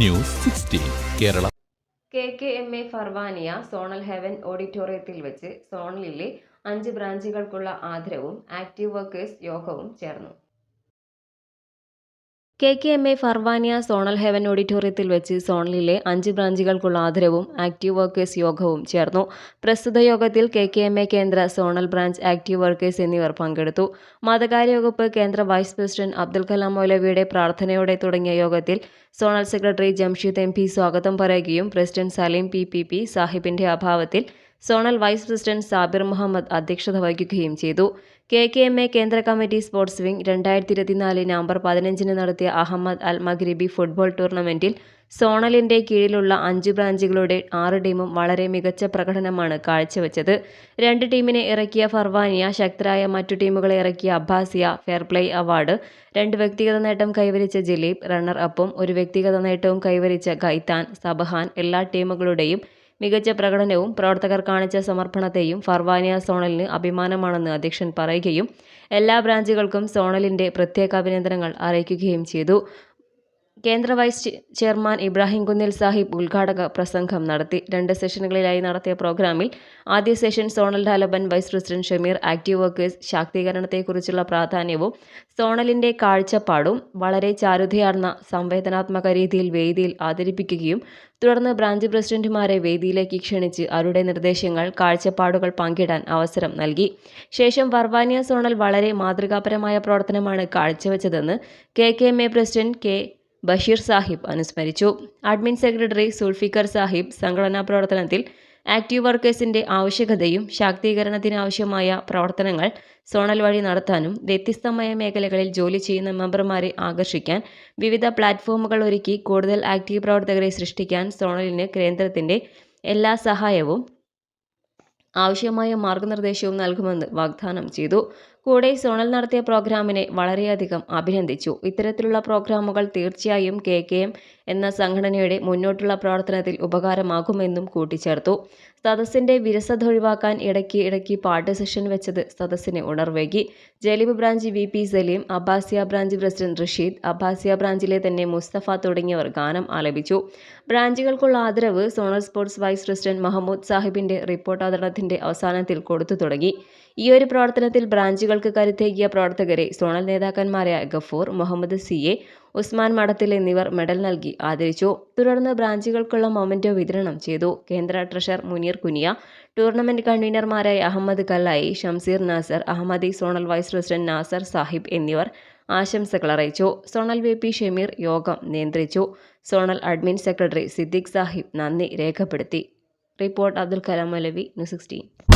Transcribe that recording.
News sixteen Kerala. K K M A Farwaniya zonal heaven ഓഡിറ്റോറിയത്തിൽ വെച്ച് സോണലിലെ അഞ്ച് ബ്രാഞ്ചുകൾക്കുള്ള ആദരവും ആക്റ്റീവ് വർക്കേഴ്സ് യോഗവും ചേർന്നു. K K M A Farwaniya zonal heaven ഓഡിറ്റോറിയത്തിൽ വെച്ച് സോണലിലെ അഞ്ച് ബ്രാഞ്ചുകൾക്കുള്ള ആദരവും ആക്റ്റീവ് വർക്കേഴ്സ് യോഗവും ചേർന്നു. പ്രസ്തുത യോഗത്തിൽ കെ കെ എം എ കേന്ദ്ര സോണൽ ബ്രാഞ്ച് ആക്റ്റീവ് വർക്കേഴ്സ് എന്നിവർ പങ്കെടുത്തു. മതകാര്യ വകുപ്പ് കേന്ദ്ര വൈസ് പ്രസിഡന്റ് അബ്ദുൽ കലാം മൗലവിയുടെ പ്രാർത്ഥനയോടെ തുടങ്ങിയ യോഗത്തിൽ സോണൽ സെക്രട്ടറി ജംഷീദ് എം സ്വാഗതം പറയുകയും president Saleem P P P സാഹിബിന്റെ അഭാവത്തിൽ zonal vice president Sabir Muhammad അധ്യക്ഷത വഹിക്കുകയും ചെയ്തു. കെ കെ എം എ കേന്ദ്ര കമ്മിറ്റി സ്പോർട്സ് വിംഗ് രണ്ടായിരത്തി ഇരുപത്തിനാല് നവംബർ പതിനഞ്ചിന് നടത്തിയ അഹമ്മദ് അൽ മഗ്രിബി ഫുട്ബോൾ ടൂർണമെന്റിൽ സോണലിന്റെ കീഴിലുള്ള അഞ്ച് ബ്രാഞ്ചുകളുടെ ആറ് ടീമും വളരെ മികച്ച പ്രകടനമാണ് കാഴ്ചവെച്ചത്. രണ്ട് ടീമിനെ ഇറക്കിയ ഫർവാനിയ ശക്തരായ മറ്റു ടീമുകളെ ഇറക്കിയ അബ്ബാസിയ ഫെയർപ്ലേ അവാർഡ് രണ്ട് വ്യക്തിഗത നേട്ടം കൈവരിച്ച ജലീബ് റണ്ണർ അപ്പും ഒരു വ്യക്തിഗത നേട്ടവും കൈവരിച്ച ഗൈത്താൻ സബഹാൻ എല്ലാ ടീമുകളുടെയും മികച്ച പ്രകടനവും പ്രവർത്തകർ കാണിച്ച സമർപ്പണത്തെയും ഫർവാനിയ സോണലിന് അഭിമാനമാണെന്ന് അധ്യക്ഷൻ പറയുകയും എല്ലാ ബ്രാഞ്ചുകൾക്കും സോണലിന്റെ പ്രത്യേക അഭിനന്ദനങ്ങൾ അറിയിക്കുകയും ചെയ്തു. കേന്ദ്ര വൈസ് ചെയർമാൻ ഇബ്രാഹിം കുന്നിൽ സാഹിബ് ഉദ്ഘാടക പ്രസംഗം നടത്തി. രണ്ട് സെഷനുകളിലായി നടത്തിയ പ്രോഗ്രാമിൽ ആദ്യ session zonal ഡാലബൻ vice president Shameer active workers ശാക്തീകരണത്തെക്കുറിച്ചുള്ള പ്രാധാന്യവും സോണലിന്റെ കാഴ്ചപ്പാടും വളരെ ചാരുതയാർന്ന സംവേദനാത്മക രീതിയിൽ വേദിയിൽ അവതരിപ്പിക്കുകയും തുടർന്ന് ബ്രാഞ്ച് പ്രസിഡന്റുമാരെ വേദിയിലേക്ക് ക്ഷണിച്ച് അവരുടെ നിർദ്ദേശങ്ങൾ കാഴ്ചപ്പാടുകൾ പങ്കിടാൻ അവസരം നൽകി. ശേഷം വർവാനിയ സോണൽ വളരെ മാതൃകാപരമായ പ്രവർത്തനമാണ് കാഴ്ചവെച്ചതെന്ന് K K M A president K Basheer Sahib അനുസ്മരിച്ചു അഡ്മിൻ സെക്രട്ടറി സുൾഫിക്കർ സാഹിബ് സംഘടനാ പ്രവർത്തനത്തിൽ ആക്റ്റീവ് വർക്കേഴ്സിന്റെ ആവശ്യകതയും ശാക്തീകരണത്തിനാവശ്യമായ പ്രവർത്തനങ്ങൾ സോണൽ വഴി നടത്താനും വ്യത്യസ്തമായ മേഖലകളിൽ ജോലി ചെയ്യുന്ന മെമ്പർമാരെ ആകർഷിക്കാൻ വിവിധ പ്ലാറ്റ്ഫോമുകൾ ഒരുക്കി കൂടുതൽ ആക്റ്റീവ് പ്രവർത്തകരെ സൃഷ്ടിക്കാൻ സോണലിന് കേന്ദ്രത്തിന്റെ എല്ലാ സഹായവും ആവശ്യമായ മാർഗനിർദ്ദേശവും നൽകുമെന്ന് വാഗ്ദാനം ചെയ്തു. കൂടെ സോണൽ നടത്തിയ പ്രോഗ്രാമിനെ വളരെയധികം അഭിനന്ദിച്ചു. ഇത്തരത്തിലുള്ള പ്രോഗ്രാമുകൾ തീർച്ചയായും കെ കെ എം എന്ന സംഘടനയുടെ മുന്നോട്ടുള്ള പ്രവർത്തനത്തിൽ ഉപകാരമാകുമെന്നും കൂട്ടിച്ചേർത്തു. സദസ്സിന്റെ വിരസത ഒഴിവാക്കാൻ ഇടയ്ക്ക് ഇടയ്ക്ക് പാട്ട് സെഷൻ വെച്ചത് സദസ്സിനെ ഉണർവേകി. Jleeb branch V P Saleem Abbasiya branch president Rasheed Abbasiya ബ്രാഞ്ചിലെ തന്നെ മുസ്തഫ തുടങ്ങിയവർ ഗാനം ആലപിച്ചു. ബ്രാഞ്ചുകൾക്കുള്ള ആദരവ് zonal sports vice president Mahmood സാഹിബിന്റെ റിപ്പോർട്ട് അവതരണത്തിന്റെ അവസാനത്തിൽ കൊടുത്തു തുടങ്ങി. ഈയൊരു പ്രവർത്തനത്തിൽ പ്രവർത്തനത്തിൽ ബ്രാഞ്ചുകൾക്ക് കരുത്തേകിയ പ്രവർത്തകരെ സോണൽ നേതാക്കന്മാരായ ഗഫൂർ മുഹമ്മദ് സിയെ ഉസ്മാൻ മഠത്തിൽ എന്നിവർ മെഡൽ നൽകി ആദരിച്ചു. തുടർന്ന് ബ്രാഞ്ചുകൾക്കുള്ള മൊമെന്റോ വിതരണം ചെയ്തു. കേന്ദ്ര treasurer Muneer Kuniya tournament കൺവീനർമാരായ Ahmed Kallayi Shamseer Nasar Ahmadi zonal vice president Nasar Sahib എന്നിവർ ആശംസകൾ അറിയിച്ചു. Zonal V. പി. ഷമീർ യോഗം നിയന്ത്രിച്ചു. Zonal admin secretary Siddique Sahib നന്ദി രേഖപ്പെടുത്തി. Report Abdul Kalam Moulavi news sixteen.